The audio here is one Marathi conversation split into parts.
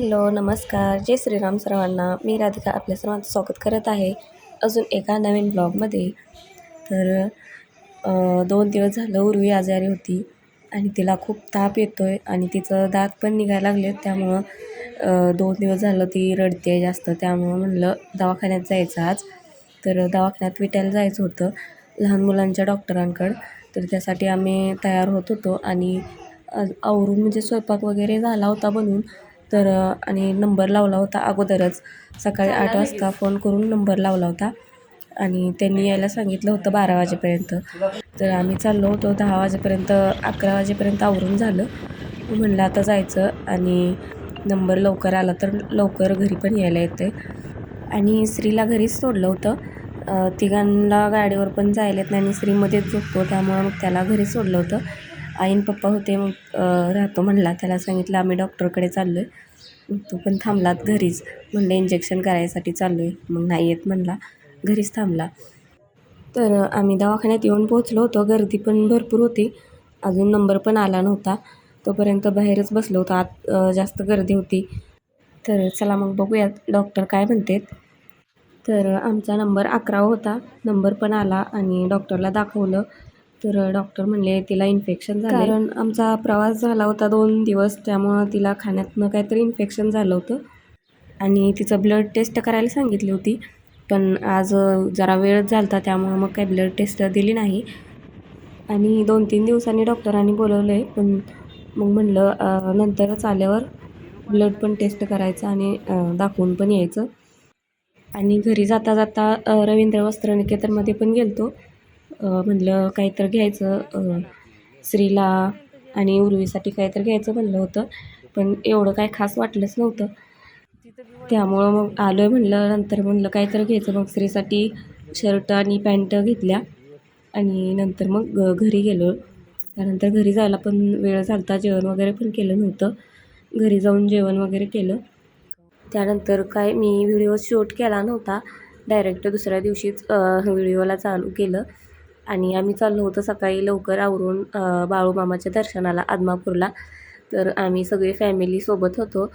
हॅलो नमस्कार. जय श्रीराम सर्वांना. मी राधिका आपल्या सर्वांचं स्वागत करत आहे अजून एका नवीन ब्लॉगमध्ये. तर दोन दिवस झालं उर्वी आजारी होती आणि तिला खूप ताप येतो आहे आणि तिचं दात पण निघायला लागले त्यामुळं दोन दिवस झालं ती रडते जास्त. त्यामुळं म्हणलं दवाखान्यात जायचं आज. तर दवाखान्यात विटायला जायचं होतं लहान मुलांच्या डॉक्टरांकडं. तर त्यासाठी आम्ही तयार होत होतो आणि आवरून म्हणजे स्वयंपाक वगैरे झाला होता बनवून तर आणि नंबर लावला होता अगोदरच. सकाळी आठ वाजता फोन करून नंबर लावला होता. आणि त्यांनी यायला सांगितलं होतं बारा वाजेपर्यंत. तर आम्ही चाललो होतो दहा वाजेपर्यंत अकरा वाजेपर्यंत आवरून झालं. म्हणलं आता जायचं. आणि नंबर लवकर आला तर लवकर घरी पण यायला येते आणि श्रीला घरीच सोडलं होतं. तिघांना गाडीवर पण जायला येत नाही आणि श्रीमध्येच झोपतो. त्यामुळं मग त्याला घरी सोडलं होतं. आईन पप्पा होते मग राहतो म्हणला. त्याला सांगितलं आम्ही डॉक्टरकडे चाललो आहे तो पण थांबलात घरीच. म्हणलं इंजेक्शन करायसाठी चाललो आहे मग नाही येत म्हणला. घरीच थांबला. तर आम्ही दवाखान्यात येऊन पोहोचलो होतो. गर्दी पण भरपूर होती. अजून नंबर पण आला नव्हता. तोपर्यंत बाहेरच बसलो होतो. आत जास्त गर्दी होती. तर चला मग बघूयात. डॉक्टर काय म्हणतात. तर आमचा नंबर अकरा होता. नंबर पण आला आणि डॉक्टरला दाखवलं. तर डॉक्टर म्हणले तिला इन्फेक्शन झालं कारण आमचा प्रवास झाला होता दोन दिवस त्यामुळं तिला खाण्यातनं काहीतरी इन्फेक्शन झालं होतं. आणि तिचं ब्लड टेस्ट करायला सांगितली होती. पण आज जरा वेळ झाला होता त्यामुळं मग काही ब्लड टेस्ट दिली नाही. आणि दोन तीन दिवसांनी डॉक्टरांनी बोलवलं आहे पण मग म्हणलं नंतरच आल्यावर ब्लड पण टेस्ट करायचं आणि दाखवून पण यायचं. आणि घरी जाता जाता रवींद्र वस्त्रनिकेतनमध्ये पण गेलतो. म्हणलं काहीतरी घ्यायचं स्त्रीला श्रीला आणि उर्वीसाठी काहीतरी घ्यायचं म्हणलं होतं पण एवढं काय खास वाटलंच नव्हतं. त्यामुळं मग आलो आहे म्हणलं नंतर म्हणलं काहीतरी घ्यायचं. मग स्त्रीसाठी शर्ट आणि पॅन्ट घेतल्या आणि नंतर मग घरी गेलो. त्यानंतर घरी जायला पण वेळ झाला होता जेवण वगैरे पण केलं नव्हतं. घरी जाऊन जेवण वगैरे केलं. त्यानंतर काय मी व्हिडिओ शूट केला नव्हता. डायरेक्ट दुसऱ्या दिवशीच व्हिडिओला चालू केलं. आणि आम्ही चाललो होतो सकाळी लवकर आवरून बाळूमामाच्या दर्शनाला आदमापूरला. तर आम्ही सगळे फॅमिलीसोबत होतो.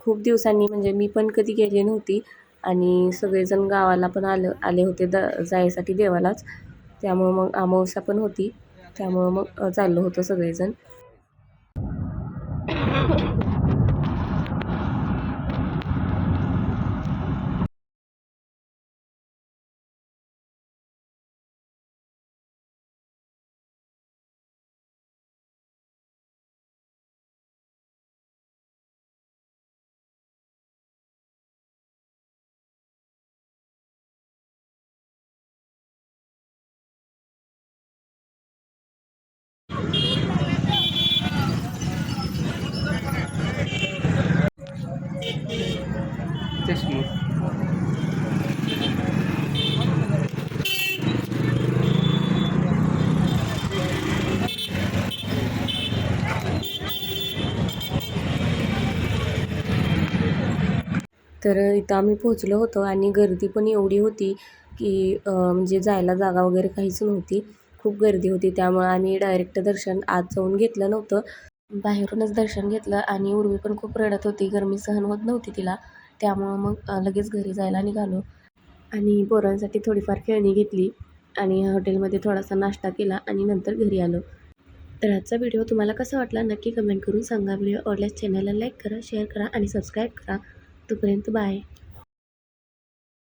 खूप दिवसांनी म्हणजे मी पण कधी गेली नव्हती आणि सगळेजण गावाला पण आलं आले होते द जायसाठी देवालाच. त्यामुळं मग अमावस्या पण होती. त्यामुळं मग चाललो होतो सगळेजण. देशमुख तर इथं आम्ही पोहोचलो होतो आणि गर्दी पण एवढी होती की म्हणजे जायला जागा वगैरे काहीच नव्हती. खूप गर्दी होती त्यामुळं आम्ही डायरेक्ट दर्शन आत जाऊन घेतलं नव्हतं. बाहेरूनच दर्शन घेतलं आणि उर्वी पण खूप रडत होती गरमी सहन होत नव्हती तिला. त्यामुळं मग लगेच घरी जायला निघालो. आणि पोरांसाठी थोडीफार खेळणी घेतली आणि हॉटेलमध्ये थोडासा नाश्ता केला आणि नंतर घरी आलो. तर आजचा व्हिडिओ तुम्हाला कसा वाटला नक्की कमेंट करून सांगा. व्हिडिओ आवडल्यास चॅनलला लाईक करा शेअर करा आणि सबस्क्राईब करा. तोपर्यंत बाय.